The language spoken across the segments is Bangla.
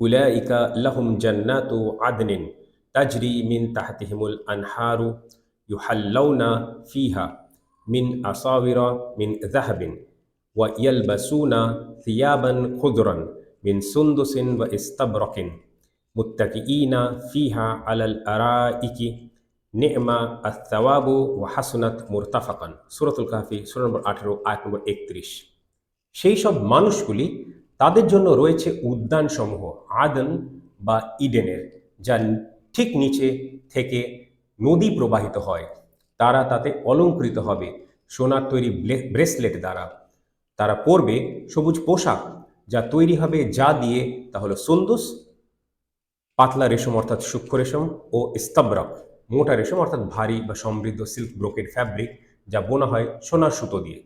উলাইকা লাহুম জান্নাতু আদনিন তাজরি মিন তাহতিহিমুল আনহারু ইউহাল্লাউনা ফিহা মিন আসাবিরা মিন যাহাবিন ওয়া ইয়ালবাসুনা থিয়াবান খুদরান মিন সুন্দুসিন ওয়া ইস্তাবরাকিন মুত্তাকিঈনা ফিহা আলাল আরাইকি নেমা আত্তাওয়াবু ওয়া হাসুনাত মুরতাফাকান সূরাতুল কাহফি সূরা নম্বর আঠেরো আয়াত নম্বর একত্রিশ সেই সব মানুষগুলি তাদের জন্য রয়েছে উদ্যানসমূহ, আদন বা ইডেনের, যা ঠিক নিচে থেকে নদী প্রবাহিত হয়। তারা তাতে অলঙ্কৃত হবে সোনার তৈরি ব্রেসলেট দ্বারা। তারা পরবে সবুজ পোশাক যা তৈরি হবে যা দিয়ে, তা হলো সুন্দুস, পাতলা রেশম অর্থাৎ সূক্ষ্ম রেশম ও ইস্তাবরক মোটা রেশম অর্থাৎ ভারী বা সমৃদ্ধ সিল্ক ব্রোকেড ফ্যাব্রিক যা বোনা হয় সোনার সুতো দিয়ে।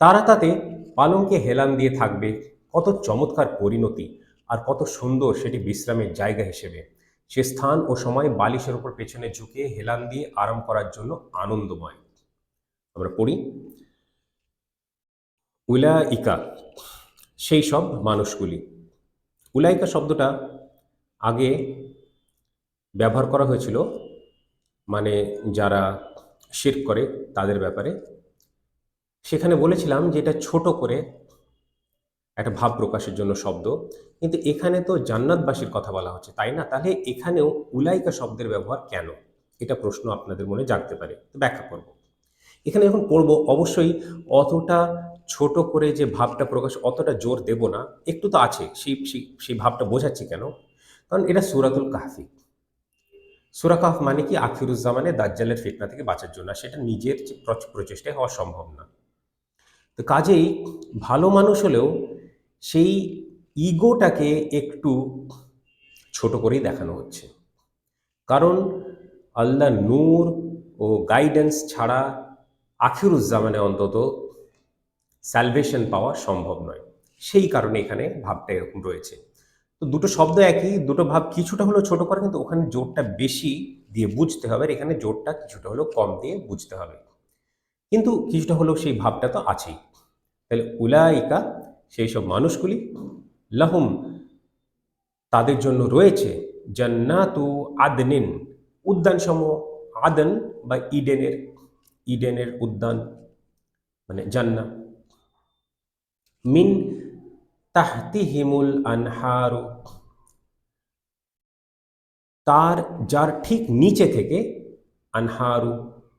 তারা তাতে পালঙ্কে হেলান দিয়ে থাকবে কত চমৎকার পরিণতি আর কত সুন্দর সেটি বিশ্রামের জায়গা হিসেবে। সে স্থান ও সময় বালিশের উপর পেছনে ঝুঁকে হেলান দিয়ে আরাম করার জন্য আনন্দময়। আমরা পড়ি। উলাইকা, সেই সব মানুষগুলি। উলাইকা শব্দটা আগে ব্যবহার করা হয়েছিল মানে যারা শির করে তাদের ব্যাপারে। সেখানে বলেছিলাম যে এটা ছোট করে একটা ভাব প্রকাশের জন্য শব্দ। কিন্তু এখানে তো জান্নাতবাসীর কথা বলা হচ্ছে, তাই না? তাহলে এখানেও উলাইকা শব্দের ব্যবহার কেন? এটা প্রশ্ন আপনাদের মনে জাগতে পারে। তো ব্যাখ্যা করব। এখানে যখন পড়ব, অবশ্যই অতটা ছোট করে যে ভাবটা প্রকাশ, অতটা জোর দেব না। একটু তো আছে, সেই, সেই- ভাবটা বোঝাচ্ছি কেন? কারণ এটা সুরাতুল কাহফি। সুরা কাহফ মানে কি? আখিরুজ্জামানে দাজ্জালের ফিতনা থেকে বাঁচার জন্য। সেটা নিজের প্রচ- প্রচেষ্টায় হওয়া সম্ভব না। তো কাজেই ভালো মানুষ হলেও সেই ইগোটাকে একটু ছোট করেই দেখানো হচ্ছে। কারণ আল্লাহ নূর ও গাইডেন্স ছাড়া আখিরুজ্জামানে অন্তত স্যালভেশন পাওয়া সম্ভব নয়। সেই কারণে এখানে ভাবটা এরকম রয়েছে। তো দুটো শব্দ একই, দুটো ভাব কিছুটা হলেও ছোট করে, কিন্তু ওখানে জোরটা বেশি দিয়ে বুঝতে হবে আর এখানে জোরটা কিছুটা হলেও কম দিয়ে বুঝতে হবে। কিন্তু কিছুটা হলেও সেই ভাবটা তো আছেই। তাহলে উলাইকা সেই সব মানুষগুলি লাহুম তাদের জন্য রয়েছে জান্নাতু আদনিন, উদ্যানসমূহ আদন বা ইডেনের ইডেনের উদ্যান মানে জান্না মিন তাহতিহিমুল আনহারু, তার যার ঠিক নিচে থেকে আনহারু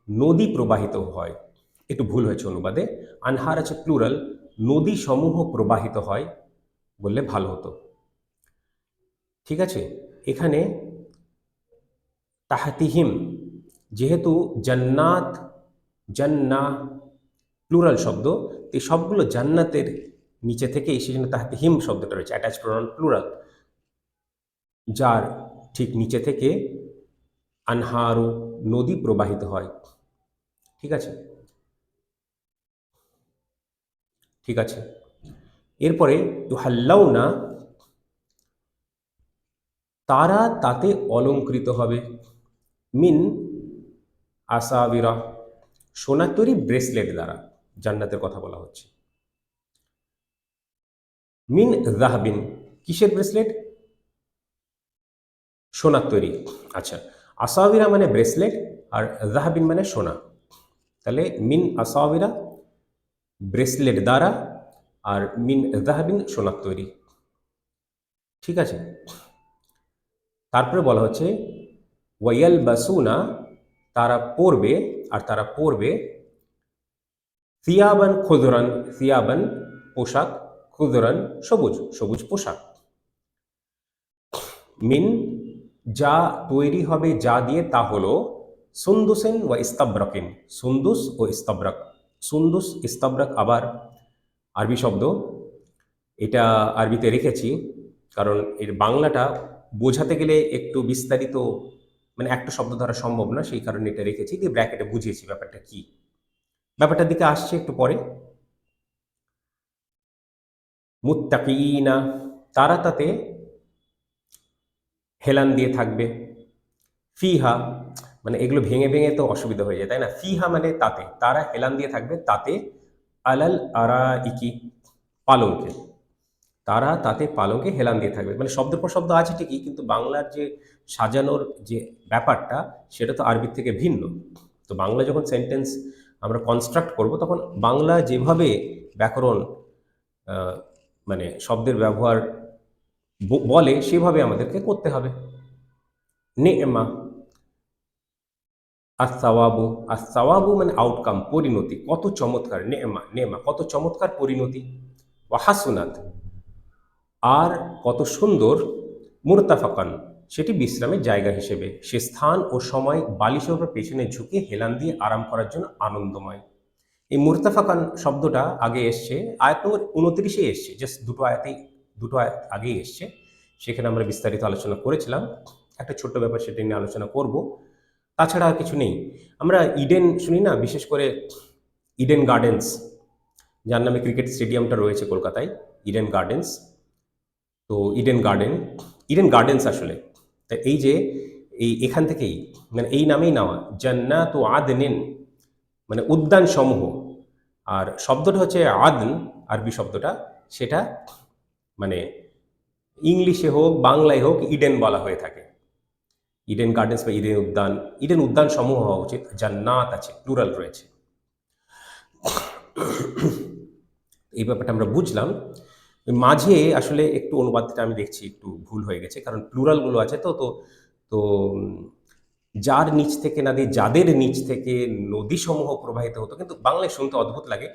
নদী প্রবাহিত হয়। একটু ভুল হয়েছে অনুবাদে। আনহার আছে প্লুরাল নদী সমূহ প্রবাহিত হয় বললে ভালো হতো। ঠিক আছে? এখানে তাহাতিহিম, যেহেতু জান্নাত, জান্না, প্লুরাল শব্দ এই সবগুলো জান্নাতের নিচে থেকে সেই জন্য তাহাতে হিম শব্দটা রয়েছে অ্যাটাচ প্রোনাউন প্লুরাল যার ঠিক নিচে থেকে আনহারু নদী প্রবাহিত হয়। ঠিক আছে? ঠিক আছে? এরপরে হাল্লাউনা তারা তাতে অলঙ্কৃত হবে। মিন আসাবিরা সোনার তৈরি ব্রেসলেট দ্বারা, জান্নাতের কথা বলা হচ্ছে। মিন জাহাবিন কিসের ব্রেসলেট? সোনার তৈরি। আচ্ছা আসাবিরা মানে ব্রেসলেট আর জাহাবিন মানে সোনা। তাহলে মিন আসাবিরা ব্রেসলেট দ্বারা আর মিন জাহাবিন সোনার তৈরি। ঠিক আছে? তারপরে বলা হচ্ছে, ওয়াইয়াল বাসুনা, তারা পড়বে আর তারা পড়বে সিয়াবান খুদরান, সিয়াবান পোশাক, খুদরান সবুজ সবুজ পোশাক। মিন, যা তৈরি হবে যা দিয়ে তা হলো, সুন্দুসেন ও ইস্তাব্রকিন, সুন্দুস ও ইস্তাব্রক। সুন্দুস ইস্তাব্রক আবার আরবি শব্দ। এটা আরবিতে রেখেছি, কারণ এর বাংলাটা বোঝাতে গেলে একটু বিস্তারিত মানে একটা শব্দ ধরা সম্ভব না, সেই কারণে এটা রেখেছি, দিয়ে ব্র্যাকেটে বুঝিয়েছি ব্যাপারটা কি। ব্যাপারটার দিকে আসছে একটু পরে। মুত্তাকিনা তারা তাতে হেলান দিয়ে থাকবে। ফিহা মানে এগুলো ভেঙে ভেঙে তো অসুবিধা হয়ে যায়, তাই না? ফিহা মানে তাতে, তারা হেলান দিয়ে থাকবে তাতে আলাল আরা ইকি পালঙ্কে, তারা তাতে পালকে হেলান দিয়ে থাকবে। মানে শব্দের পর শব্দ আছে ঠিকই, কিন্তু বাংলার যে সাজানোর যে ব্যাপারটা, সেটা তো আরবির থেকে ভিন্ন। তো বাংলা যখন সেন্টেন্স আমরা কনস্ট্রাক্ট করব, তখন বাংলা যেভাবে ব্যাকরণ মানে শব্দের ব্যবহার বলে, সেভাবে আমাদেরকে করতে হবে। নেমা আর সাওয়াবু আর সাওয়াবু মানে আউটকাম পরিণতি। কত চমৎকার নেমা নেমা। কত চমৎকার পরিণতি। ওয়াহাসুনাত। আর কত সুন্দর মুরতাফাকান। সেটি বিশ্রামের জায়গা হিসেবে। সে স্থান ও সময় বালিশের উপর পেছনে ঝুঁকে হেলান দিয়ে আরাম করার জন্য আনন্দময়। এই মুরতাফাকান শব্দটা আগে এসছে, আয়াত নম্বর উনত্রিশে এসছে। জাস্ট দুটো আয়াতেই, দুটো আয়াত আগেই এসছে। সেখানে আমরা বিস্তারিত আলোচনা করেছিলাম। একটা ছোট্ট ব্যাপার সেটা নিয়ে আলোচনা করব। তাছাড়া আর কিছু নেই। আমরা ইডেন শুনি না? বিশেষ করে ইডেন গার্ডেন্স যার নামে ক্রিকেট স্টেডিয়ামটা রয়েছে কলকাতায় ইডেন গার্ডেন্স তো ইডেন গার্ডেন ইডেন গার্ডেন্স আসলে। তা এই যে, এই এখান থেকেই মানে এই নামেই নেওয়া। জান্নাত ও আদনিন মানে উদ্যান সমূহ। আর শব্দটা হচ্ছে আদন, আরবি শব্দটা। সেটা মানে ইংলিশে হোক, বাংলায় হোক ইডেন বলা হয়ে থাকে। ইডেন গার্ডেন্স বা ইডেন উদ্যান ইডেন উদ্যান সমূহ হওয়া উচিত, জান্নাত আছে প্লুরাল রয়েছে। এই ব্যাপারটা আমরা বুঝলাম। মাঝে আসলে একটু অনুবাদটা আমি দেখছি, একটু ভুল হয়ে গেছে, কারণ প্লুরালগুলো আছে তো তো তো যার নিচ থেকে না দিয়ে যাদের নিচ থেকে নদীসমূহ প্রবাহিত হতো, কিন্তু বাংলায় শুনতে অদ্ভুত লাগে,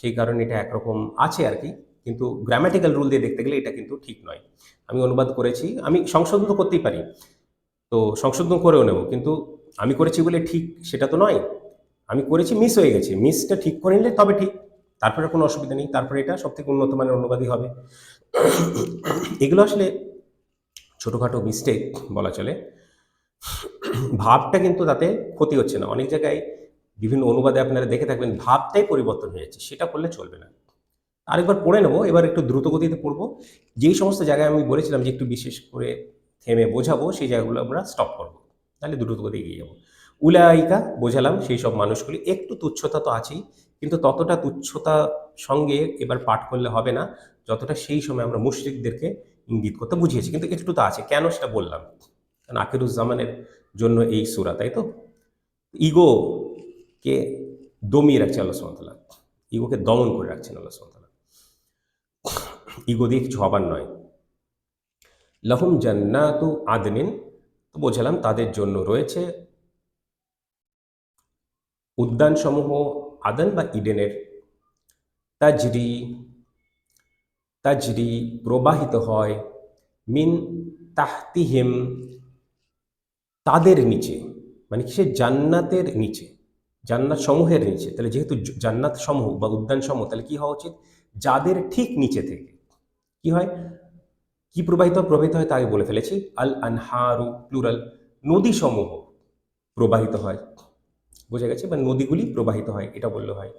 সেই কারণে এটা একরকম আছে আর কি, কিন্তু গ্রামাটিক্যাল রুল দিয়ে দেখতে গেলে এটা কিন্তু ঠিক নয়। আমি অনুবাদ করেছি, আমি সংশোধন তো করতেই পারি তো সংশোধন করেও নেব। কিন্তু আমি করেছি বলে ঠিক সেটা তো নয়। আমি করেছি মিস হয়ে গেছে। মিসটা ঠিক করে নিলে তবে ঠিক। তারপরে কোনো অসুবিধা নেই। তারপরে এটা সব থেকে উন্নত মানের অনুবাদই হবে। এগুলো আসলে ছোটোখাটো মিস্টেক বলা চলে। ভাবটা কিন্তু তাতে ক্ষতি হচ্ছে না। অনেক জায়গায় বিভিন্ন অনুবাদে আপনারা দেখে থাকবেন, ভাবটাই পরিবর্তন হয়ে যাচ্ছে। সেটা করলে চলবে না। আরেকবার পড়ে নেব। এবার একটু দ্রুত গতিতে পড়ব। যেই সমস্ত জায়গায় আমি বলেছিলাম যে একটু বিশেষ করে থেমে বোঝাবো, সেই জায়গাগুলো আমরা স্টপ করব। তাহলে দ্রুত গতি এগিয়ে যাব। উলায়িকা বোঝালাম, সেই সব মানুষগুলি, একটু তুচ্ছতা তো আছেই, কিন্তু ততটা তুচ্ছতা সঙ্গে এবার পাঠ করলে হবে না, যতটা সেই সময় আমরা মুশরিকদেরকে ইঙ্গিত করতে বুঝিয়েছি, কিন্তু একটু তো আছে, কেন সেটা বললাম? কারণ আকিরুজ্জামানের জন্য এই সুরা, তাই তো? ইগোকে দমিয়ে রাখছে আল্লাহ সুমতলা ইগোকে দমন করে রাখছেন আল্লাহ সুমতলা ইগো দিয়ে কিছু হবার নয়। লহুম জান্নাতু আদনিন। তো বোঝালাম তাদের জন্য রয়েছে উদ্যানসমূহ, আদন বা ইডেনের তাজরি। তাজরি প্রবাহিত হয় মিন তাহতিহিম তাদের নিচে মানে সে জান্নাতের নিচে জান্নাত সমূহের নিচে। তাহলে যেহেতু জান্নাত সমূহ বা উদ্যান সমূহ তাহলে কি হওয়া উচিত? যাদের ঠিক নিচে থেকে। কি হয়? কি প্রবাহিত? প্রবাহিত হয় তা আগে বলে ফেলেছি। আল আনহারু, প্লুরাল নদী সমূহ প্রবাহিত হয়। বোঝা গেছে? বা নদীগুলি প্রবাহিত হয়, এটা বললে হয়।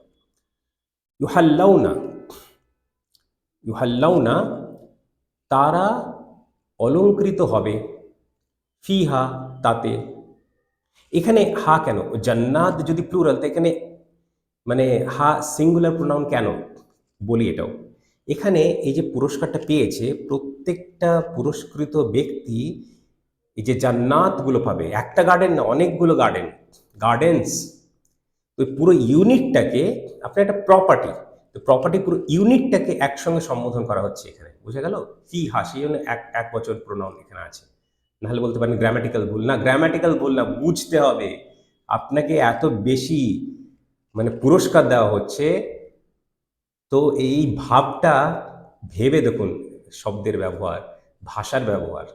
ইউহাল্লাউনা ইউহাল্লাউনা, তারা অলঙ্কৃত হবে ফিহা, তাতে। এখানে হা কেন? জান্নাত যদি প্লুরাল, তো এখানে মানে হা, সিঙ্গুলার প্রোনাউন কেন? বলি এটাও। এখানে এই যে পুরস্কারটা পেয়েছে, প্রত্যেকটা পুরস্কৃত ব্যক্তি এই যে জান্নাতগুলো পাবে। একটা গার্ডেন না, অনেকগুলো গার্ডেন গার্ডেন্স ওই পুরো ইউনিটটাকে আপনার একটা প্রপার্টি তো প্রপার্টি পুরো ইউনিটটাকে একসঙ্গে সম্বোধন করা হচ্ছে এখানে। বুঝে গেল? ফি হাসি জন্য এক এক বছর প্রোনাউন এখানে আছে। নাহলে বলতে পারেন গ্রামাটিক্যাল ভুল। না গ্রামাটিক্যাল ভুল না, বুঝতে হবে। আপনাকে এত বেশি মানে পুরস্কার দেওয়া হচ্ছে তো এই ভাবটা ভেবে দেখুন শব্দের ব্যবহার, ভাষার ব্যবহার।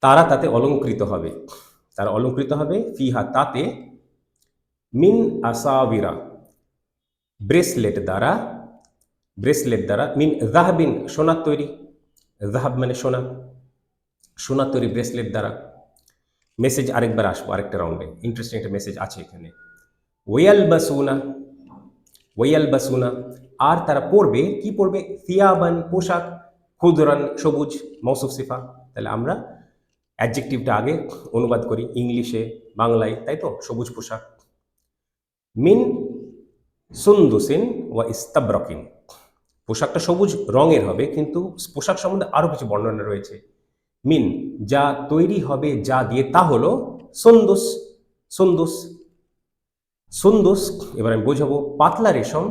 তারা তাতে অলঙ্কৃত হবে। তারা অলঙ্কৃত হবে ফিহা তাতে মিন আসাবিরা ব্রেসলেট দ্বারা ব্রেসলেট দ্বারা মিন জাহাবিন সোনার তৈরি। জাহাব মানে সোনা, সোনার তৈরি ব্রেসলেট দ্বারা। মেসেজ আরেকবার আসব আরেকটা রাউন্ডে। ইন্টারেস্টিং একটা মেসেজ আছে এখানে। ওয়াল বাসুনা ওয়াল বাসুনা আর তারা পড়বে, কি পড়বে? সিয়াবান, পোশাক খুদরান সবুজ, মৌসুফ সিফা। তাহলে আমরা অ্যাডজেক্টিভটা আগে অনুবাদ করি, ইংলিশে, বাংলায়, তাই তো? সবুজ পোশাক। মিন সুন্দুসিন ওয়া ইস্তাব্রকিন। পোশাকটা সবুজ রঙের হবে, কিন্তু পোশাক সম্বন্ধে আরও কিছু বর্ণনা রয়েছে। মিন, যা তৈরি হবে, যা দিয়ে, তা হলো সন্দোষ সন্দোষ সন্দোষ এবার আমি বোঝাবো পাতলা রেশম,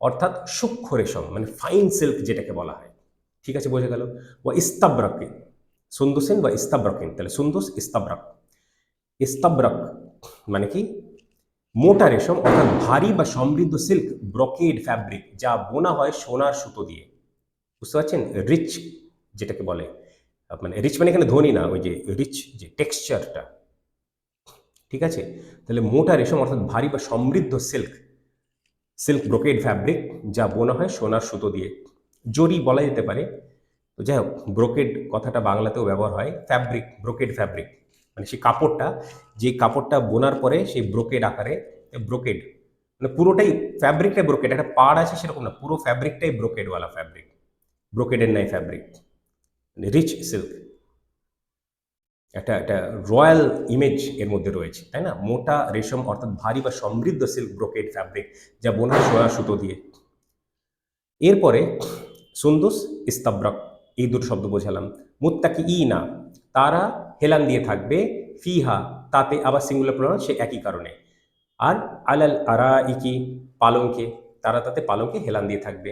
অর্থাৎ সূক্ষ্ম রেশম মানে ফাইন সিল্ক যেটাকে বলা হয়। ঠিক আছে, বোঝা গেল? বা ইস্তাব্রাকে, সুন্দুসেন বা ইস্তাব্রকেন, তাহলে সুন্দুস, ইস্তাব্রাক। ইস্তাব্রাক মানে কি? মোটা রেশম, অর্থাৎ ভারী বা সমৃদ্ধ সিল্ক ব্রকেড ফ্যাব্রিক যা বোনা হয় সোনার সুতো দিয়ে। বুঝতে পারছেন? রিচ যেটাকে বলে। মানে রিচ মানে এখানে ধনী না, ওই যে রিচ যে টেক্সচারটা ঠিক আছে? তাহলে মোটা রেশম অর্থাৎ ভারী বা সমৃদ্ধ সিল্ক সিল্ক ব্রোকেড ফ্যাব্রিক যা বোনা হয় সোনার সুতো দিয়ে। জরি বলা যেতে পারে। তো যাই হোক ব্রোকেড কথাটা বাংলাতেও ব্যবহার হয় ফ্যাব্রিক ব্রোকেড ফ্যাব্রিক মানে সেই কাপড়টা যে কাপড়টা বোনার পরে সেই ব্রোকেড আকারে ব্রোকেড মানে পুরোটাই ফ্যাব্রিকটাই ব্রোকেড একটা পাড় আছে সেরকম না, পুরো ফ্যাব্রিকটাই ব্রোকেডওয়ালা ফ্যাব্রিক ব্রোকেডের নাই ফ্যাব্রিক রিচ সিল্ক একটা একটা রয়্যাল ইমেজ এর মধ্যে রয়েছে, তাই না? মোটা রেশম অর্থাৎ ভারী বা সমৃদ্ধ সিল্ক ব্রোকেড ফ্যাব্রিক যা বোনা সোয়া সুতো দিয়ে। এরপরে সুন্দুস ইস্তাব্রক, এই দুটো শব্দ বোঝালাম। মুত্তাকি ই না, তারা হেলান দিয়ে থাকবে, ফিহা, তাতে আবার সিঙ্গুলার প্রণাম সে একই কারণে। আর আলাল আরা ইকি পালঙ্কে তারা তাতে পালঙ্কে হেলান দিয়ে থাকবে।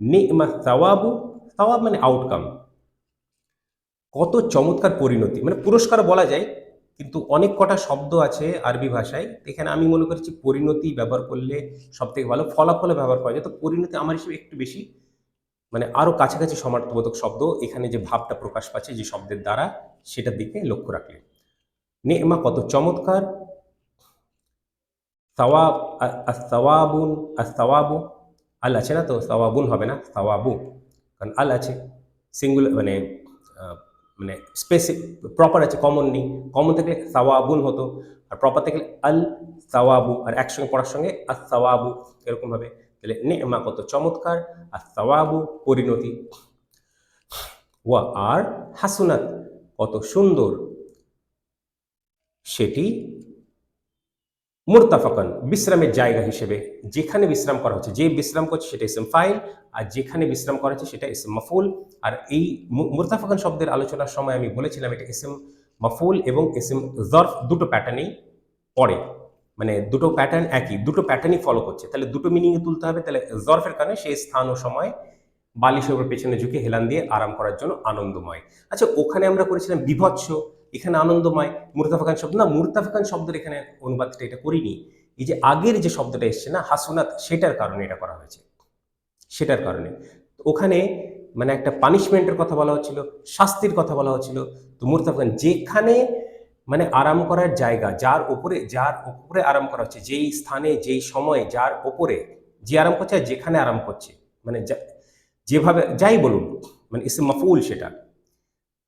নিমা তাওয়াবু তাওয়াব মানে আউটকাম কত চমৎকার পরিণতি। মানে পুরস্কার বলা যায়, কিন্তু অনেক কটা শব্দ আছে আরবি ভাষায়। এখানে আমি মনে করছি পরিণতি ব্যবহার করলে সব থেকে ভালো ফলাফলে ব্যবহার করা যায়। তো পরিণতি আমার হিসেবে একটু বেশি মানে আরও কাছাকাছি সমার্থবোধক শব্দ। এখানে যে ভাবটা প্রকাশ পাচ্ছে, যে শব্দের দ্বারা, সেটার দিকে লক্ষ্য রাখলে। নেমা কত চমৎকার। সওয়াব সওয়াবুন সওয়াবু। আল আছে না তো? সওয়াবুন হবে না? সওয়াবু। কারণ আল আছে। সিঙ্গুলার মানে মানে স্পেসিফিক প্রপার আছে কমন নেই। কমন থাকলে সাওয়াবুন হতো, আর প্রপার থাকলে আল সাওয়াবু, আর একসঙ্গে পড়ার সঙ্গে আর সাওয়াবু এরকমভাবে তাহলে নেমা কত? চমৎকার। আর সাওয়াবু, পরিণতি। ওয়া আর হাসুনাত, কত সুন্দর। সেটি মুরতাফাকান বিশ্রামের জায়গা হিসেবে। যেখানে বিশ্রাম করা হচ্ছে, যে বিশ্রাম করছে সেটা ইসম ফাইল, আর যেখানে বিশ্রাম করা হচ্ছে সেটা ইসম মাফুল আর এই মুরতাফাকান শব্দের আলোচনার সময় আমি বলেছিলাম, এটা ইসম মাফুল এবং ইসম জর্ফ দুটো প্যাটার্নেই পড়ে। মানে দুটো প্যাটার্ন একই, দুটো প্যাটার্নই ফলো করছে। তাহলে দুটো মিনিংয়ে তুলতে হবে, তাহলে জর্ফের কারণে সেই স্থান ও সময় বালিশের উপর পেছনে ঝুঁকে হেলান দিয়ে আরাম করার জন্য আনন্দময়। আচ্ছা ওখানে আমরা করেছিলাম বিভৎস এখানে আনন্দময় মুরতাফাকান শব্দ না মুরতাফাকান শব্দের এখানে অনুবাদটা এটা করিনি। এই যে আগের যে শব্দটা এসছে না, হাসুনাত, সেটার কারণে এটা করা হয়েছে। সেটার কারণে। ওখানে মানে একটা পানিশমেন্টের কথা বলা হচ্ছিল, শাস্তির কথা বলা হচ্ছিল। তো মুরতাফাকান যেখানে মানে আরাম করার জায়গা, যার উপরে যার উপরে আরাম করা হচ্ছে, যেই স্থানে, যেই সময়ে, যার ওপরে যে আরাম করছে আর যেখানে আরাম করছে। মানে যেভাবে, যাই বলুন মানে ইসে মাফুল সেটা।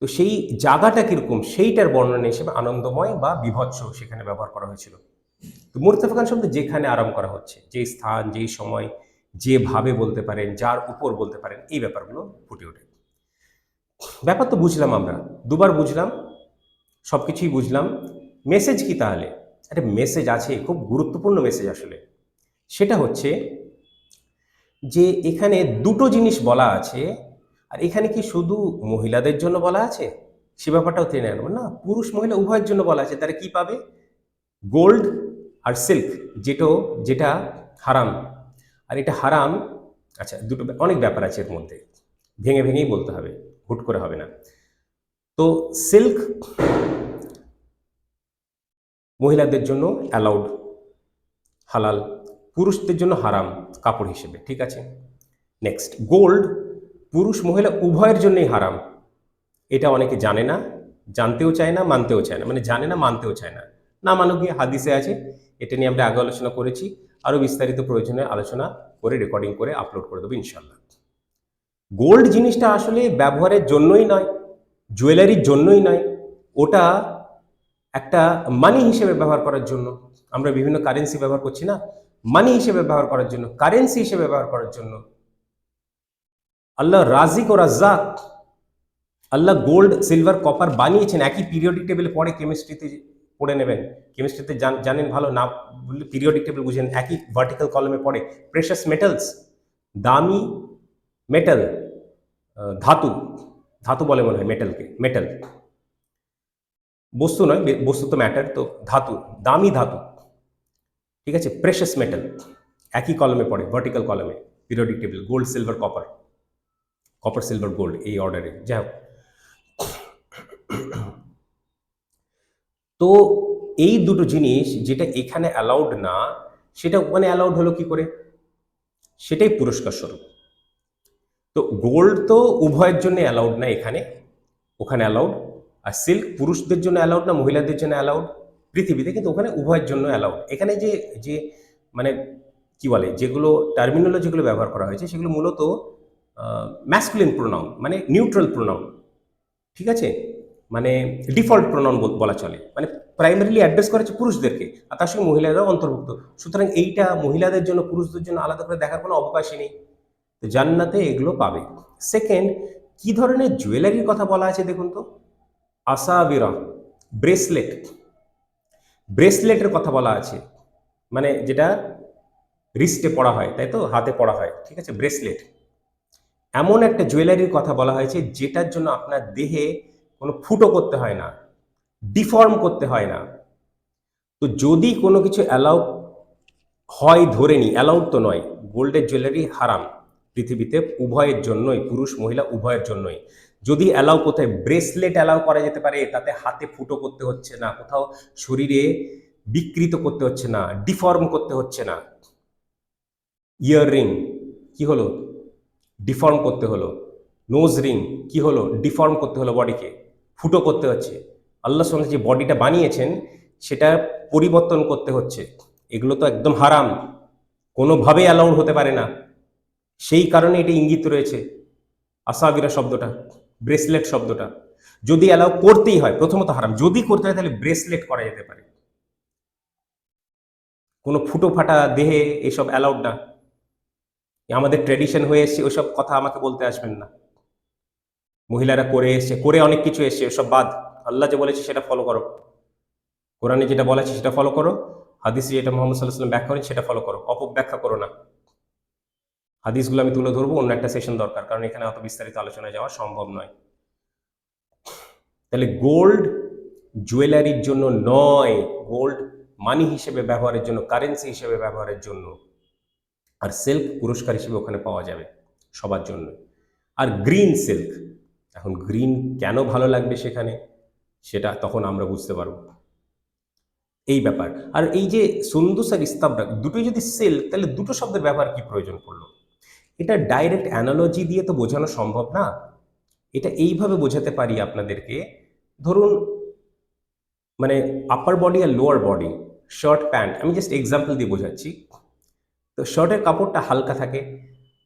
তো সেই জায়গাটা কীরকম, সেইটার বর্ণনা হিসেবে আনন্দময় বা বিভৎস সেখানে ব্যবহার করা হয়েছিল। তো মুরতাফাকান শব্দ যেখানে আরাম করা হচ্ছে, যে স্থান যেই সময় যেভাবে বলতে পারেন, যার উপর বলতে পারেন, এই ব্যাপারগুলো ফুটে ওঠে। ব্যাপার তো বুঝলাম আমরা, দুবার বুঝলাম সব কিছুই বুঝলাম। মেসেজ কি তাহলে? একটা মেসেজ আছে, খুব গুরুত্বপূর্ণ মেসেজ আসলে। সেটা হচ্ছে যে এখানে দুটো জিনিস বলা আছে আর এখানে কি শুধু মহিলাদের জন্য বলা আছে? সে ব্যাপারটাও তিনি নেন না, পুরুষ মহিলা উভয়ের জন্য বলা আছে। তারা কি পাবে? গোল্ড আর সিল্ক, যেটো, যেটা হারাম। আর এটা হারাম আচ্ছা দুটো অনেক ব্যাপার আছে এর মধ্যে। ভেঙে ভেঙেই বলতে হবে, হুট করে হবে না। তো সিল্ক মহিলাদের জন্য অ্যালাউড, হালাল। পুরুষদের জন্য হারাম, কাপড় হিসেবে, ঠিক আছে? নেক্সট, গোল্ড পুরুষ মহিলা উভয়ের জন্যই হারাম। এটা অনেকে জানে না, জানতেও চায় না, মানতেও চায় না। মানে জানে না, মানতেও চায় না। না মানো গিয়ে হাদিসে আছে, এটা নিয়ে আমরা আগে আলোচনা করেছি। আরও বিস্তারিত প্রয়োজনে আলোচনা করে রেকর্ডিং করে আপলোড করে দেবো ইনশাল্লাহ গোল্ড জিনিসটা আসলে ব্যবহারের জন্যই নয় জুয়েলারির জন্যই নয়। ওটা একটা মানি হিসেবে ব্যবহার করার জন্য। আমরা বিভিন্ন কারেন্সি ব্যবহার করছি না মানি হিসেবে ব্যবহার করার জন্য কারেন্সি হিসেবে ব্যবহার করার জন্য। আল্লাহ রাজিক ও রাজ্জাক আল্লাহ গোল্ড সিলভার কপার বানিয়েছেন। একই পিরিয়ডিক টেবিলে পড়ে কেমিস্ট্রিতে পড়ে নেবেন। কেমিস্ট্রিতে জানেন ভালো, না বললে পিরিয়ডিক টেবিল বুঝেন, একই ভার্টিক্যাল কলমে পড়ে। প্রেশাস মেটালস দামি মেটাল ধাতু। ধাতু বলে মনে হয় মেটালকে মেটাল বস্তু নয় বস্তু তো ম্যাটার তো ধাতু, দামি ধাতু। ঠিক আছে? প্রেশাস মেটাল একই কলমে পড়ে ভার্টিক্যাল কলমে periodic table gold silver copper copper silver gold এই অর্ডারে যাই হোক। তো এই দুটো জিনিস যেটা এখানে অ্যালাউড না, সেটা ওখানে অ্যালাউড হলো কি করে? সেটাই পুরস্কার স্বরূপ। তো গোল্ড তো উভয়ের জন্য অ্যালাউড না এখানে। ওখানে অ্যালাউড আর সিল্ক পুরুষদের জন্য অ্যালাউড না, মহিলাদের জন্য অ্যালাউড পৃথিবীতে কিন্তু ওখানে উভয়ের জন্য অ্যালাউড এখানে যে যে মানে কি বলে, যেগুলো টার্মিনোলজিগুলো ব্যবহার করা হয়েছে, সেগুলো মূলত ম্যাসকুলিন প্রোনাউন মানে নিউট্রাল প্রোনাউন ঠিক আছে? মানে ডিফল্ট প্রোনাউন বলা চলে। মানে প্রাইমারিলি অ্যাড্রেস করা হচ্ছে পুরুষদেরকে, আর তার সঙ্গে মহিলারাও অন্তর্ভুক্ত। সুতরাং এইটা মহিলাদের জন্য, পুরুষদের জন্য আলাদা করে দেখার কোনো অবকাশই নেই। তো জান্নাতে এগুলো পাবে। সেকেন্ড কি ধরনের জুয়েলারির কথা বলা আছে দেখুন তো? আসাবিরা ব্রেসলেট ব্রেসলেটের কথা বলা আছে। মানে যেটা রিস্টে পড়া হয়, তাই তো? হাতে পড়া হয়, ঠিক আছে? ব্রেসলেট এমন একটা জুয়েলারির কথা বলা হয়েছে, যেটার জন্য আপনার দেহে কোনো ফুটো করতে হয় না ডিফর্ম করতে হয় না। তো যদি কোনো কিছু অ্যালাউ হয় ধরে নি অ্যালাউড তো নয় গোল্ডের জুয়েলারি হারাম, পৃথিবীতে উভয়ের জন্যই, পুরুষ, মহিলা উভয়ের জন্যই। যদি অ্যালাউ কোথায় ব্রেসলেট অ্যালাউ করা যেতে পারে, তাতে হাতে ফুটো করতে হচ্ছে না, কোথাও শরীরে বিকৃত করতে হচ্ছে না ডিফর্ম করতে হচ্ছে না। ইয়ার রিং কি হলো? ডিফর্ম করতে হলো। নোজ রিং কি হলো? ডিফর্ম করতে হলো বডিকে ফুটো করতে হচ্ছে। আল্লাহ সঙ্গে যে বডিটা বানিয়েছেন, সেটা পরিবর্তন করতে হচ্ছে। এগুলো তো একদম হারাম। কোনোভাবেই অ্যালাউড হতে পারে না। সেই কারণে এটা ইঙ্গিত রয়েছে। আসাবিরা শব্দটা ব্রেসলেট শব্দটা। যদি অ্যালাউ করতেই হয়, প্রথমত হারাম। যদি করতে হয়, তাহলে ব্রেসলেট করা যেতে পারে। কোনো ফুটো ফাটা দেহে এসব অ্যালাউড না। আমাদের ট্রেডিশন হয়ে এসছে ওইসব কথা আমাকে বলতে আসবেন না। মহিলারা করে এসছে, করে অনেক কিছু এসছে, ওসব বাদ। আল্লাহ যে বলেছে সেটা ফলো করো। কোরআনে যেটা বলা আছে সেটা ফলো করো। হাদিসে যেটা মোহাম্মদ সাল্লাহ সাল্লাম ব্যাখ্যা করেন সেটা ফলো করো। অপব্যাখ্যা করো না। হাদিসগুলো আমি তুলে ধরবো, অন্য একটা সেশন দরকার, কারণ এখানে অত বিস্তারিত আলোচনায় যাওয়া সম্ভব নয়। তাহলে গোল্ড জুয়েলারির জন্য নয় গোল্ড মানি হিসেবে ব্যবহারের জন্য কারেন্সি হিসেবে ব্যবহারের জন্য। আর সিল্ক পুরস্কার হিসেবে ওখানে পাওয়া যাবে সবার জন্য। আর গ্রিন সিল্ক এখন গ্রিন কেন ভালো লাগবে সেখানে, সেটা তখন আমরা বুঝতে পারব। এই ব্যাপার। আর এই যে সুন্দুস আর ইস্তাবরাক দুটোই যদি সিল্ক তাহলে দুটো শব্দের ব্যবহার কি প্রয়োজন পড়ল? এটা ডাইরেক্ট অ্যানালজি দিয়ে তো বোঝানো সম্ভব না। এটা এইভাবে বোঝাতে পারি আপনাদেরকে। ধরুন মানে আপার বডি আর লোয়ার বডি শার্ট প্যান্ট আমি জাস্ট এক্সাম্পল দিয়ে বোঝাচ্ছি। তো শার্টের কাপড়টা হালকা থাকে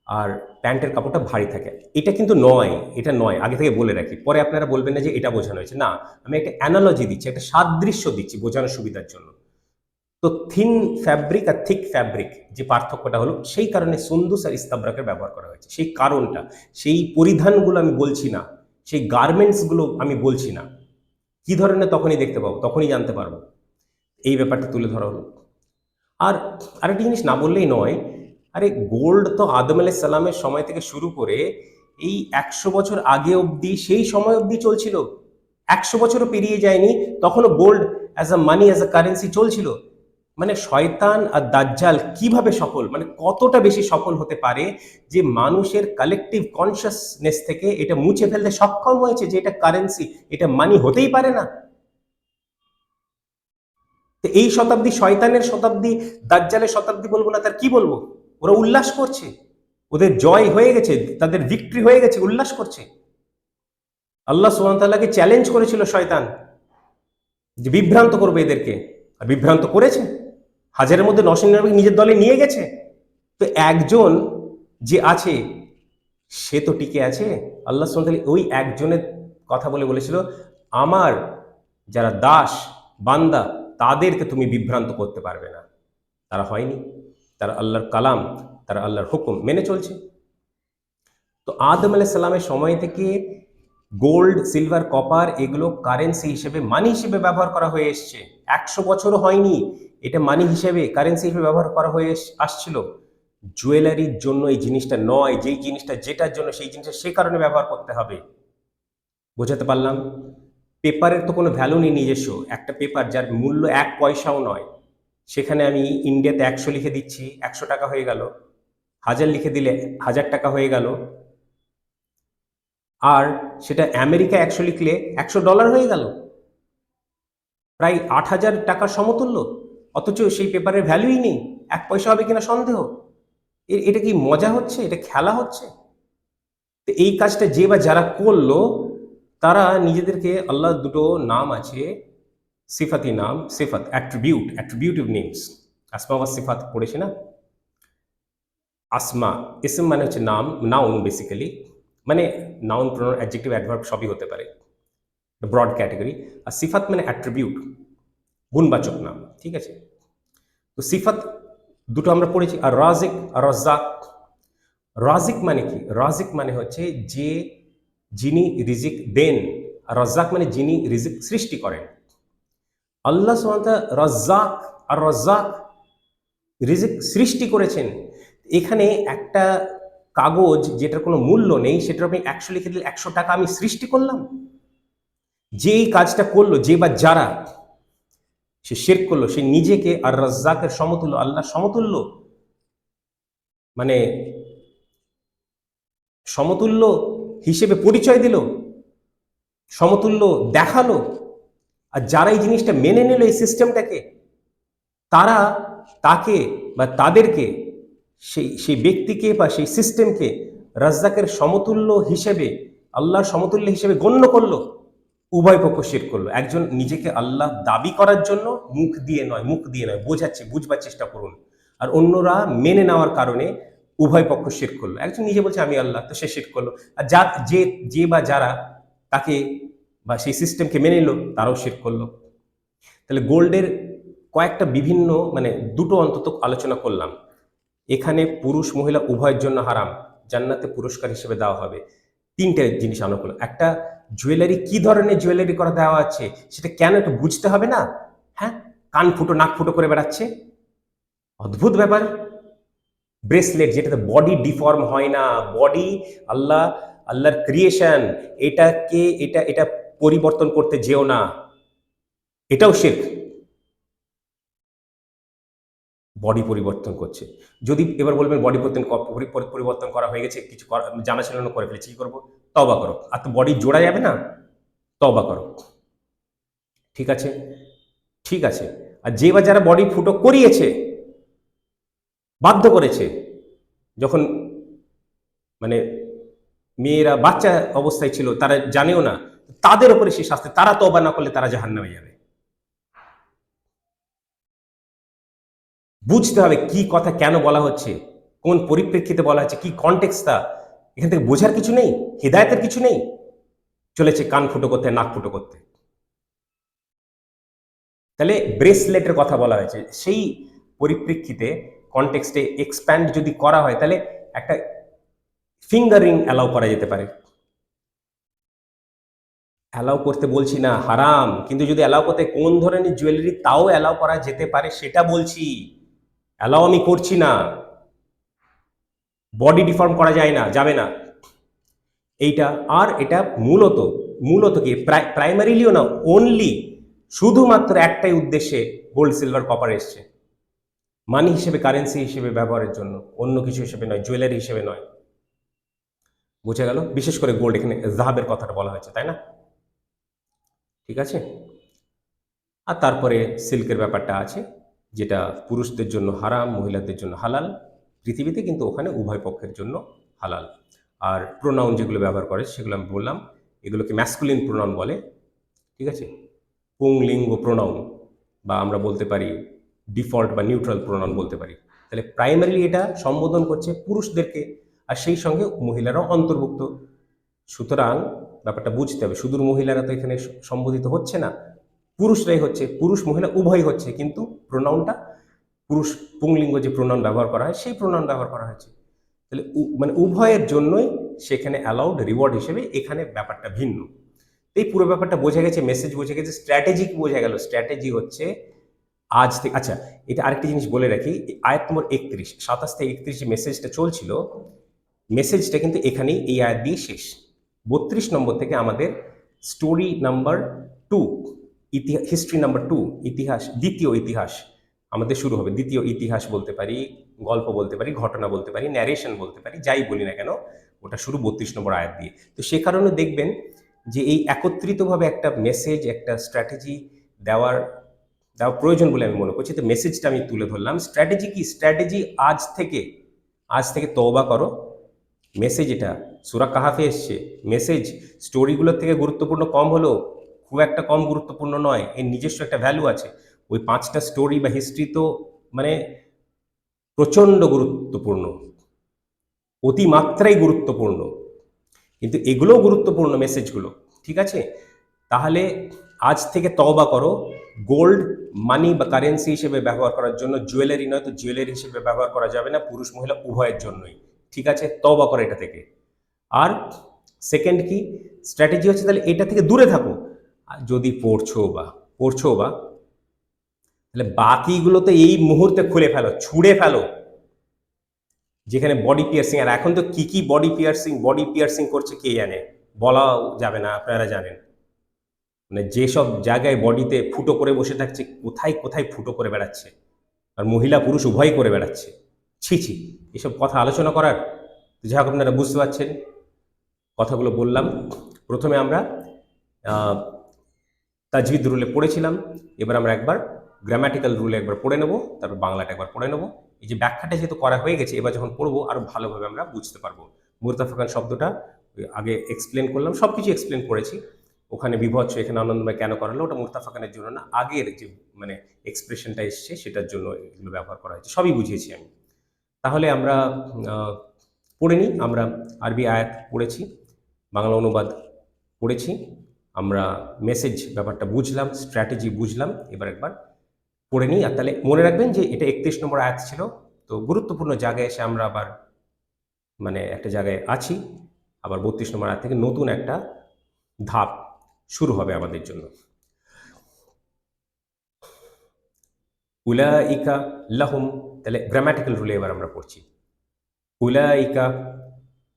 আর প্যান্টের কাপড়টা ভারী থাকে। এটা কিন্তু নয়, এটা নয়, আগে থেকে বলে রাখি। পরে আপনারা বলবেন না যে এটা বোঝানো হয়েছে। না, আমি একটা অ্যানালজি দিচ্ছি, একটা সাদৃশ্য দিচ্ছি বোঝানোর সুবিধার জন্য। তো থিন ফ্যাব্রিক আর থিক ফ্যাব্রিক যে পার্থক্যটা হলো, সেই কারণে সুন্দুস আর ইস্তাবরাকের ব্যবহার করা হয়েছে। সেই কারণটা, সেই পরিধানগুলো আমি বলছি না, সেই গার্মেন্টসগুলো আমি বলছি না। কি ধরনের তখনই দেখতে পাবো, তখনই জানতে পারব। এই ব্যাপারটা তুলে ধরা হলো। আর আরেকটি জিনিস না বললেই নয়, আরে গোল্ড তো আদম আলাইহিস সালামের সময় থেকে শুরু করে এই একশো বছর আগে অবধি, সেই সময় অবধি চলছিল। একশো বছরও পেরিয়ে যায়নি, তখনও gold as a money as a currency চলছিল। মানে শয়তান আর দাজ্জাল কীভাবে সফল? মানে কতটা বেশি সফল হতে পারে যে মানুষের কালেকটিভ কনসিয়াসনেস থেকে এটা মুছে ফেলতে সক্ষম হয়েছে যে এটা কারেন্সি এটা মানি হতেই পারে না? তো এই শতাব্দী শয়তানের শতাব্দী, দাজ্জালের শতাব্দী বলব না, তার কি বলব? ওরা উল্লাস করছে। ওদের জয় হয়ে গেছে, তাদের ভিক্টরি হয়ে গেছে, উল্লাস করছে। আল্লাহ সুহামতাল্লাহকে চ্যালেঞ্জ করেছিল শয়তান যে বিভ্রান্ত করবে এদেরকে। আর বিভ্রান্ত করেছে। হাজারের মধ্যে নশো নিজের দলে নিয়ে গেছে। তো একজন যে আছে, সে তো টিকে আছে। আল্লাহ সুহামতাল্লাহ ওই একজনের কথা বলে বলেছিল, আমার যারা দাস, বান্দা তাদেরকে তুমি বিভ্রান্ত করতে পারবে না। তারা হয়নি। তারা আল্লাহর কালাম, তারা আল্লাহর হুকুম মেনে চলছে। তো আদম আলাহ সাল্লামের সময় থেকে গোল্ড সিলভার কপার এগুলো কারেন্সি হিসেবে মানি হিসেবে ব্যবহার করা হয়ে এসছে। একশো বছরও হয়নি। এটা মানি হিসেবে কারেন্সি হিসেবে ব্যবহার করা হয়ে আসছিল। জুয়েলারির জন্য এই জিনিসটা নয়। যেই জিনিসটা, যেটার জন্য সেই জিনিসটা সে কারণে ব্যবহার করতে হবে। বোঝাতে পারলাম? পেপারের তো কোনো ভ্যালু নেই নিজস্ব। একটা পেপার যার মূল্য এক পয়সাও নয়, সেখানে আমি ইন্ডিয়াতে একশো লিখে দিচ্ছি, একশো টাকা হয়ে গেল, হাজার লিখে দিলে হাজার টাকা হয়ে গেল। আর সেটা আমেরিকা একশো লিখলে একশো ডলার হয়ে গেল। প্রায় আট হাজার টাকার সমতুল্য, অথচ সেই পেপারের ভ্যালুই নেই, এক পয়সা হবে কিনা সন্দেহ। এটা কি মজা হচ্ছে? এটা খেলা হচ্ছে? তো এই কাজটা যে বা যারা করল তারা নিজেদেরকে আল্লাহ দুটো নাম আছে, সিফাতি নাম, সিফাত অ্যাট্রিবিউট অ্যাট্রিবিউটিভ নেমস আসমা বা সিফাত পড়েছে না? আসমা, ইসম মানে হচ্ছে নাম নাউন বেসিক্যালি মানে নাউন প্রোনাউন অ্যাডজেক্টিভ অ্যাডভার্ব সবই হতে পারে। ব্রড ক্যাটাগরি আর সিফাত মানে অ্যাট্রিবিউট গুণবাচক নাম, ঠিক আছে? তো সিফাত দুটো আমরা পড়েছি। আর রাজিক, আর রাজ্জাক। রাজিক মানে কি? রাজিক মানে হচ্ছে যে যিনি রিজিক দেন আর রাজ্জাক মানে যিনি রিজিক সৃষ্টি করেন। আল্লাহ সুবহানাহু রাজ্জাক আর রজ্জাক রিজিক সৃষ্টি করেছেন। এখানে একটা কাগজ যেটার কোনো মূল্য নেই, সেটার আমি একশো লিখে দিলে একশো টাকা আমি সৃষ্টি করলাম। যেই কাজটা করল, যে বা যারা, সে শের করল, সে নিজেকে আর রাজ্জাকের সমতুল্য আল্লাহ সমতুল্য মানে সমতুল্য হিসেবে পরিচয় দিল, সমতুল্য দেখাল, আর যারা এই জিনিসটা মেনে নিল, এই সিস্টেমটাকে তারা তাকে বা তাদেরকে, সেই সেই ব্যক্তিকে বা সেই সিস্টেমকে রাজ্জাকের সমতুল্য হিসেবে, আল্লাহর সমতুল্য হিসেবে গণ্য করল, উভয় পক্ষ শের করল। একজন নিজেকে আল্লাহ দাবি করার জন্য মুখ দিয়ে নয়, মুখ দিয়ে নয়, বোঝাচ্ছে, বুঝবার চেষ্টা করুন। আর অন্যরা মেনে নেওয়ার কারণে উভয় পক্ষ শের করল। একজন নিজে বলছে, আমি আল্লাহ। তো সে শের করল। আর যা, যে যে বা যারা তাকে বা সেই সিস্টেমকে মেনে নিল, তারাও শের করল। তাহলে গোল্ডের কয়েকটা বিভিন্ন মানে দুটো অন্তত আলোচনা করলাম। এখানে পুরুষ, মহিলা উভয়ের জন্য হারাম। জান্নাতে পুরস্কার হিসেবে দেওয়া হবে। তিনটে জিনিস আমরা করলাম। একটা জুয়েলারি কি ধরনের জুয়েলারি করা দেওয়া আছে, সেটা কেন একটু বুঝতে হবে না? হ্যাঁ? কান ফুটো, নাক ফুটো করে বেড়াচ্ছে। অদ্ভুত ব্যাপার। ব্রেসলেট যেটাতে বডি ডিফর্ম হয় না। বডি আল্লাহ, আল্লাহর ক্রিয়েশন এটাকে, এটা এটা পরিবর্তন করতে যেও না। এটাও শেখ বডি পরিবর্তন করছে। যদি এবার বলবেন বডি পরিবর্তন পরিবর্তন করা হয়ে গেছে, কিছু জানা ছিল না, করে ফেলেছি, কি করব? তবা করো। আর তো বডি জোড়া যাবে না? তবা করো। ঠিক আছে? ঠিক আছে। আর যে বা যারা বডি ফুটো করিয়েছে বাধ্য করেছে। যখন মানে মেয়েরা বাচ্চা অবস্থায় ছিল, তারা জানেও না, তাদের উপরে সে শাস্তি, তারা তবা না করলে তারা জাহান্নামে যাবে। বুঝতে হবে কি কথা কেন বলা হচ্ছে, কোন পরিপ্রেক্ষিতে বলা হচ্ছে, কি কনটেক্সটা এখান থেকে বোঝার কিছু নেই, হৃদায়তের কিছু নেই, চলেছে কান ফুটো করতে, নাক ফুটো করতে। তাহলে ব্রেসলেটের কথা বলা হয়েছে, সেই পরিপ্রেক্ষিতে কনটেক্সটে এক্সপ্যান্ড যদি করা হয়, তাহলে একটা ফিঙ্গারিং অ্যালাউ করা যেতে পারে। অ্যালাউ করতে বলছি না, হারাম। কিন্তু যদি অ্যালাউ করতে, কোন ধরনের জুয়েলারি তাও অ্যালাউ করা যেতে পারে সেটা বলছি। অ্যালাউ আমি করছি না। বডি ডিফর্ম করা যায় না, যাবে না। এইটা, আর এটা মূলত মূলত কি? প্রাইমারিলিও না অনলি শুধুমাত্র একটাই উদ্দেশ্যে গোল্ড সিলভার কপার এসছে। মানি হিসেবে কারেন্সি হিসেবে ব্যবহারের জন্য, অন্য কিছু হিসেবে নয় জুয়েলারি হিসেবে নয়। বুঝে গেল? বিশেষ করে গোল্ড এখানে জাহাবের কথাটা বলা হয়েছে, তাই না? ঠিক আছে? আর তারপরে সিল্কের ব্যাপারটা আছে, যেটা পুরুষদের জন্য হারাম, মহিলাদের জন্য হালাল, পৃথিবীতে কিন্তু ওখানে উভয় পক্ষের জন্য হালাল। আর প্রোনাউন যেগুলো ব্যবহার করে, সেগুলো আমি বললাম, এগুলোকে ম্যাসকুলিন প্রোনাউন বলে, ঠিক আছে? পুংলিঙ্গ প্রোনাউন বা আমরা বলতে পারি ডিফল্ট বা নিউট্রাল প্রোনাউন বলতে পারি। তাহলে প্রাইমারিলি এটা সম্বোধন করছে পুরুষদেরকে আর সেই সঙ্গে মহিলারাও অন্তর্ভুক্ত। সুতরাং ব্যাপারটা বুঝতে হবে শুধু মহিলারা তো এখানে সম্বোধিত হচ্ছে না। পুরুষরাই হচ্ছে, পুরুষ মহিলা উভয় হচ্ছে, কিন্তু প্রোনাউনটা পুরুষ পুংলিঙ্গ যে প্রোনাউন ব্যবহার করা হয়, সেই প্রোনাউন ব্যবহার করা হয়েছে। তাহলে মানে উভয়ের জন্যই সেখানে অ্যালাউড রিওয়ার্ড হিসেবে এখানে ব্যাপারটা ভিন্ন। এই পুরো ব্যাপারটা বোঝা গেছে মেসেজ বোঝা গেছে স্ট্র্যাটেজি বোঝা গেল। স্ট্র্যাটেজি হচ্ছে আজ থেকে আচ্ছা এটা আরেকটি জিনিস বলে রাখি, আয়াত নম্বর একত্রিশ, সাতাশ থেকে একত্রিশ যে মেসেজটা চলছিল মেসেজটা কিন্তু এখানেই এই আয়াত দিয়ে শেষ। বত্রিশ নম্বর থেকে আমাদের স্টোরি নাম্বার টু ইতিহাস হিস্ট্রি নাম্বার টু ইতিহাস, দ্বিতীয় ইতিহাস আমাদের শুরু হবে। দ্বিতীয় ইতিহাস বলতে পারি, গল্প বলতে পারি, ঘটনা বলতে পারি ন্যারেশন বলতে পারি, যাই বলি না কেন, ওটা শুরু বত্রিশ নম্বর আয়াত দিয়ে। তো সে কারণে দেখবেন যে এই একত্রিতভাবে একটা মেসেজ একটা স্ট্র্যাটেজি দেওয়ার দেওয়া প্রয়োজন বলে আমি মনে করছি। তো মেসেজটা আমি তুলে ধরলাম। স্ট্র্যাটেজি কি? স্ট্র্যাটেজি আজ থেকে আজ থেকে তওবা করো। মেসেজ এটা। সুরা কাহাফে এসছে। মেসেজ স্টোরিগুলোর থেকে গুরুত্বপূর্ণ কম হলেও খুব একটা কম গুরুত্বপূর্ণ নয়। এর নিজস্ব একটা ভ্যালু আছে। ওই পাঁচটা স্টোরি বা হিস্ট্রি তো মানে প্রচণ্ড গুরুত্বপূর্ণ। অতিমাত্রাই গুরুত্বপূর্ণ। কিন্তু এগুলোও গুরুত্বপূর্ণ মেসেজগুলো ঠিক আছে? তাহলে আজ থেকে তওবা করো। গোল্ড মানি বা কারেন্সি হিসেবে ব্যবহার করার জন্য জুয়েলারি নয়, তো জুয়েলারি হিসেবে ব্যবহার করা যাবে না, পুরুষ মহিলা উভয়ের জন্যই। ঠিক আছে? তবা করে এটা থেকে। আর সেকেন্ড কি? স্ট্র্যাটেজি হচ্ছে তাহলে এটা থেকে দূরে থাকো। যদি পড়ছো বা পড়ছো বা, তাহলে বাকিগুলো তো এই মুহূর্তে খুলে ফেলো, ছুঁড়ে ফেলো। যেখানে বডি পিয়ার্সিং আর এখন তো কি কি বডি পিয়ার্সিং বডি পিয়ার্সিং করছে কে জানে? বলাও যাবে না, আপনারা জানেন। মানে যেসব জায়গায় বডিতে ফুটো করে বসে থাকছে কোথায় কোথায় ফুটো করে বেড়াচ্ছে? আর মহিলা পুরুষ উভয় করে বেড়াচ্ছে। ছি ছি এসব কথা আলোচনা করার হোক আপনারা বুঝতে পারছেন। কথাগুলো বললাম। প্রথমে আমরা আহ, তাজভিদ রুলে পড়েছিলাম। এবার আমরা একবার গ্রামাটিক্যাল রুলে একবার পড়ে নেব তারপর বাংলাটা একবার পড়ে নেব। এই যে ব্যাখ্যাটা যেহেতু করা হয়ে গেছে এবার যখন পড়ব আরও ভালোভাবে আমরা বুঝতে পারব। মুরতাফাকান শব্দটা আগে এক্সপ্লেন করলাম সব কিছু এক্সপ্লেন করেছি। ওখানে বিভৎস, এখানে আনন্দময় কেন করালো? ওটা মুরতাফাকানের জন্য না, আগের যে মানে এক্সপ্রেশনটা এসছে, সেটার জন্য এগুলো ব্যবহার করা হয়েছে। সবই বুঝিয়েছি আমি। তাহলে আমরা পড়ে নিই। আমরা আরবি আয়াত পড়েছি, বাংলা অনুবাদ পড়েছি। আমরা মেসেজ ব্যাপারটা বুঝলাম স্ট্র্যাটেজি বুঝলাম। এবার একবার পড়ে নিই। আর তাহলে মনে রাখবেন যে, এটা একত্রিশ নম্বর আয়াত ছিল। তো গুরুত্বপূর্ণ জায়গায় এসে আমরা আবার মানে একটা জায়গায় আছি। আবার বত্রিশ নম্বর আয়াত থেকে নতুন একটা ধাপ শুরু হবে আমাদের জন্য উলাইকা লাহুম তাহলে গ্রামাটিক্যাল রুলে এবার আমরা পড়ছি উলাইকা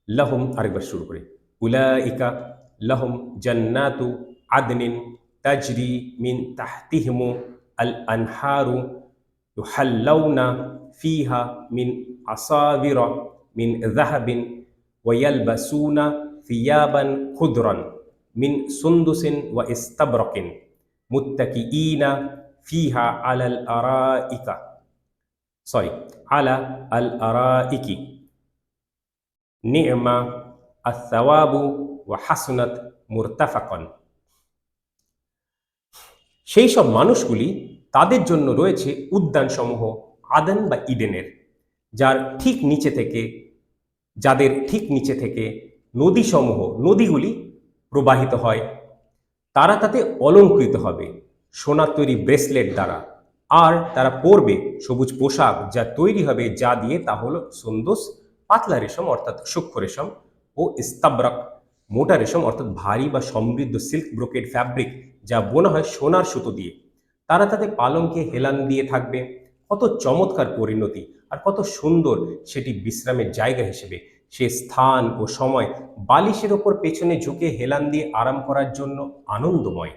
লাহুম আরেকবার শুরু করি উলাইকা লাহুম জান্নাতু আদনিন তাজরি মিন তাহতিহিমু আল আনহারু يحلون فيها من أصابر من ذهب ويلبسون ثيابا خضرا মিন সুন্দুসিন ওয়া ইস্তাবরকিন মুত্তাকি ইনা ফিহা আল আরা ইকা সরি, আলা আল আরা ইকি নিমা আসাওয়াবু ওয়া হাসনাত মুরতাফাকন। সেই সব মানুষগুলি তাদের জন্য রয়েছে উদ্যানসমূহ আদান বা ইডেনের, যার ঠিক নিচে থেকে, যাদের ঠিক নিচে থেকে নদীসমূহ, নদীগুলি প্রবাহিত হয়। তারা তাতে অলঙ্কৃত হবে সোনার তৈরি ব্রেসলেট দ্বারা। আর তারা পরবে সবুজ পোশাক যা তৈরি হবে, যা দিয়ে তা হলো সুন্দস পাতলা রেশম অর্থাৎ সূক্ষ্ম রেশম ও ইস্তাবরাক মোটা রেশম অর্থাৎ ভারী বা সমৃদ্ধ সিল্ক ব্রোকেড ফ্যাব্রিক যা বোনা হয় সোনার সুতো দিয়ে। তারা তাতে পালঙ্কে হেলান দিয়ে থাকবে। কত চমৎকার পরিণতি আর কত সুন্দর সেটি বিশ্রামের জায়গা হিসেবে সে স্থান ও সময় বালিশের ওপর পেছনে ঝুঁকে হেলান দিয়ে আরাম করার জন্য আনন্দময়।